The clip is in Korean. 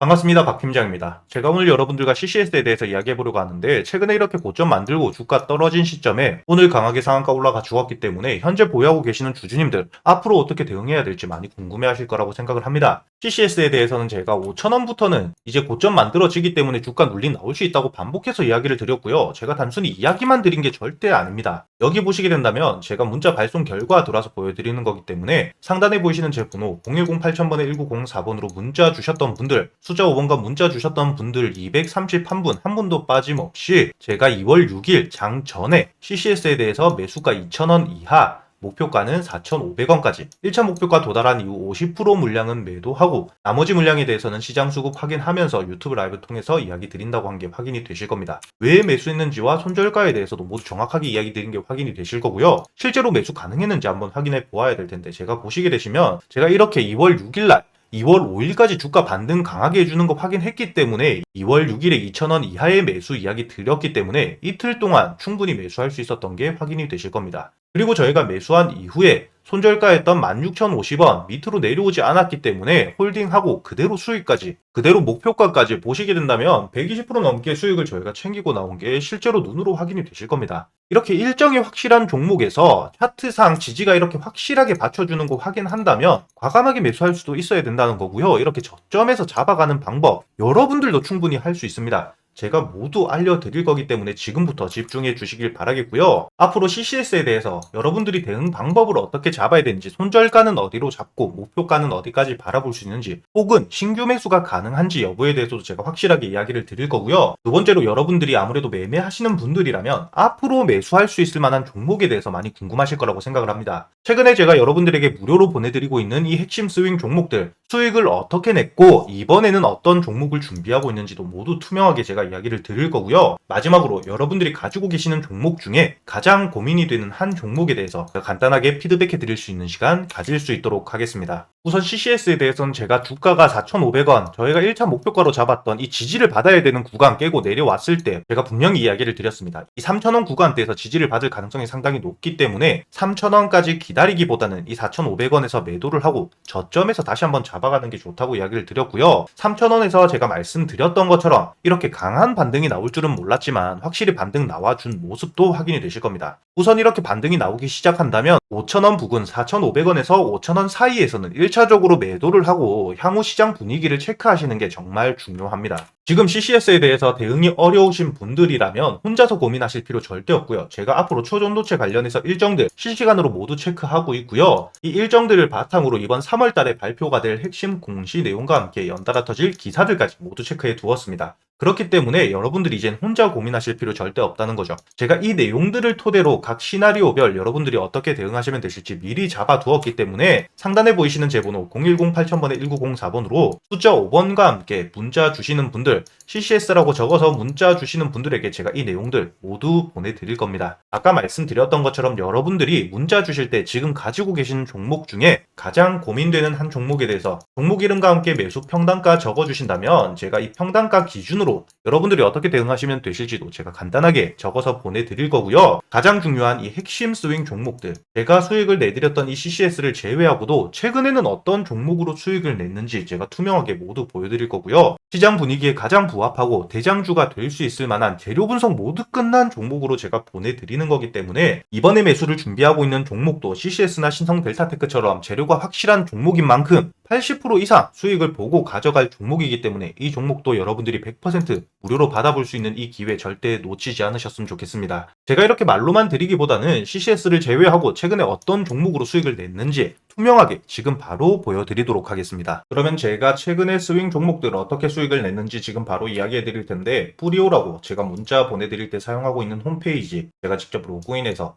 반갑습니다. 박 팀장입니다. 제가 오늘 여러분들과 CCS에 대해서 이야기해보려고 하는데 최근에 이렇게 고점 만들고 주가 떨어진 시점에 오늘 강하게 상한가 올라가 주었기 때문에 현재 보유하고 계시는 주주님들 앞으로 어떻게 대응해야 될지 많이 궁금해하실 거라고 생각을 합니다. CCS에 대해서는 제가 5천원부터는 이제 고점 만들어지기 때문에 주가 눌림 나올 수 있다고 반복해서 이야기를 드렸고요. 제가 단순히 이야기만 드린 게 절대 아닙니다. 여기 보시게 된다면 제가 문자 발송 결과 들어와서 보여드리는 거기 때문에 상단에 보이시는 제 번호 010-8000번에 1904번으로 문자 주셨던 분들 숫자 5번과 문자 주셨던 분들 231분 한 분도 빠짐없이 제가 2월 6일 장 전에 CCS에 대해서 매수가 2,000원 이하 목표가는 4,500원까지 1차 목표가 도달한 이후 50% 물량은 매도하고 나머지 물량에 대해서는 시장 수급 확인하면서 유튜브 라이브 통해서 이야기 드린다고 한 게 확인이 되실 겁니다. 왜 매수했는지와 손절가에 대해서도 모두 정확하게 이야기 드린 게 확인이 되실 거고요. 실제로 매수 가능했는지 한번 확인해 보아야 될 텐데 제가 보시게 되시면 제가 이렇게 2월 6일 날 2월 5일까지 주가 반등 강하게 해주는 거 확인했기 때문에 2월 6일에 2,000원 이하의 매수 이야기 드렸기 때문에 이틀 동안 충분히 매수할 수 있었던 게 확인이 되실 겁니다. 그리고 저희가 매수한 이후에 손절가였던 16,050원 밑으로 내려오지 않았기 때문에 홀딩하고 그대로 수익까지 그대로 목표가까지 보시게 된다면 120% 넘게 수익을 저희가 챙기고 나온 게 실제로 눈으로 확인이 되실 겁니다. 이렇게 일정이 확실한 종목에서 차트상 지지가 이렇게 확실하게 받쳐주는 거 확인한다면 과감하게 매수할 수도 있어야 된다는 거고요. 이렇게 저점에서 잡아가는 방법 여러분들도 충분히 할 수 있습니다. 제가 모두 알려드릴 거기 때문에 지금부터 집중해 주시길 바라겠고요. 앞으로 CCS에 대해서 여러분들이 대응 방법을 어떻게 잡아야 되는지, 손절가는 어디로 잡고 목표가는 어디까지 바라볼 수 있는지, 혹은 신규 매수가 가능한지 여부에 대해서도 제가 확실하게 이야기를 드릴 거고요. 두 번째로 여러분들이 아무래도 매매하시는 분들이라면 앞으로 매수할 수 있을 만한 종목에 대해서 많이 궁금하실 거라고 생각을 합니다. 최근에 제가 여러분들에게 무료로 보내드리고 있는 이 핵심 스윙 종목들, 수익을 어떻게 냈고 이번에는 어떤 종목을 준비하고 있는지도 모두 투명하게 제가 이야기를 드릴 거고요. 마지막으로 여러분들이 가지고 계시는 종목 중에 가장 고민이 되는 한 종목에 대해서 간단하게 피드백해 드릴 수 있는 시간 가질 수 있도록 하겠습니다. 우선 CCS에 대해서는 제가 주가가 4,500원, 저희가 1차 목표가로 잡았던 이 지지를 받아야 되는 구간 깨고 내려왔을 때 제가 분명히 이야기를 드렸습니다. 이 3,000원 구간대에서 지지를 받을 가능성이 상당히 높기 때문에 3,000원까지 기다리기보다는 이 4,500원에서 매도를 하고 저점에서 다시 한번 잡아가는 게 좋다고 이야기를 드렸고요. 3,000원에서 제가 말씀드렸던 것처럼 이렇게 강한 반등이 나올 줄은 몰랐지만 확실히 반등 나와준 모습도 확인이 되실 겁니다. 우선 이렇게 반등이 나오기 시작한다면 5,000원 부근 4,500원에서 5,000원 사이에서는 1 차적으로 매도를 하고 향후 시장 분위기를 체크하시는 게 정말 중요합니다. 지금 CCS에 대해서 대응이 어려우신 분들이라면 혼자서 고민하실 필요 절대 없고요. 제가 앞으로 초전도체 관련해서 일정들 실시간으로 모두 체크하고 있고요. 이 일정들을 바탕으로 이번 3월 달에 발표가 될 핵심 공시 내용과 함께 연달아 터질 기사들까지 모두 체크해 두었습니다. 그렇기 때문에 여러분들이 이젠 혼자 고민하실 필요 절대 없다는 거죠. 제가 이 내용들을 토대로 각 시나리오별 여러분들이 어떻게 대응하시면 되실지 미리 잡아두었기 때문에 상단에 보이시는 제 번호 010-8000번에 1904번으로 숫자 5번과 함께 문자 주시는 분들 CCS라고 적어서 문자 주시는 분들에게 제가 이 내용들 모두 보내드릴 겁니다. 아까 말씀드렸던 것처럼 여러분들이 문자 주실 때 지금 가지고 계신 종목 중에 가장 고민되는 한 종목에 대해서 종목 이름과 함께 매수 평단가 적어주신다면 제가 이 평단가 기준 으로 여러분들이 어떻게 대응하시면 되실지도 제가 간단하게 적어서 보내드릴 거고요. 가장 중요한 이 핵심 스윙 종목들 제가 수익을 내드렸던 이 CCS를 제외하고도 최근에는 어떤 종목으로 수익을 냈는지 제가 투명하게 모두 보여드릴 거고요. 시장 분위기에 가장 부합하고 대장주가 될 수 있을 만한 재료 분석 모두 끝난 종목으로 제가 보내드리는 거기 때문에 이번에 매수를 준비하고 있는 종목도 CCS나 신성 델타테크처럼 재료가 확실한 종목인 만큼 80% 이상 수익을 보고 가져갈 종목이기 때문에 이 종목도 여러분들이 100% 무료로 받아볼 수 있는 이 기회 절대 놓치지 않으셨으면 좋겠습니다. 제가 이렇게 말로만 드리기보다는 CCS를 제외하고 최근에 어떤 종목으로 수익을 냈는지 투명하게 지금 바로 보여드리도록 하겠습니다. 그러면 제가 최근에 스윙 종목들 어떻게 수익을 냈는지 지금 바로 이야기해 드릴 텐데 뿌리오라고 제가 문자 보내드릴 때 사용하고 있는 홈페이지 제가 직접 로그인해서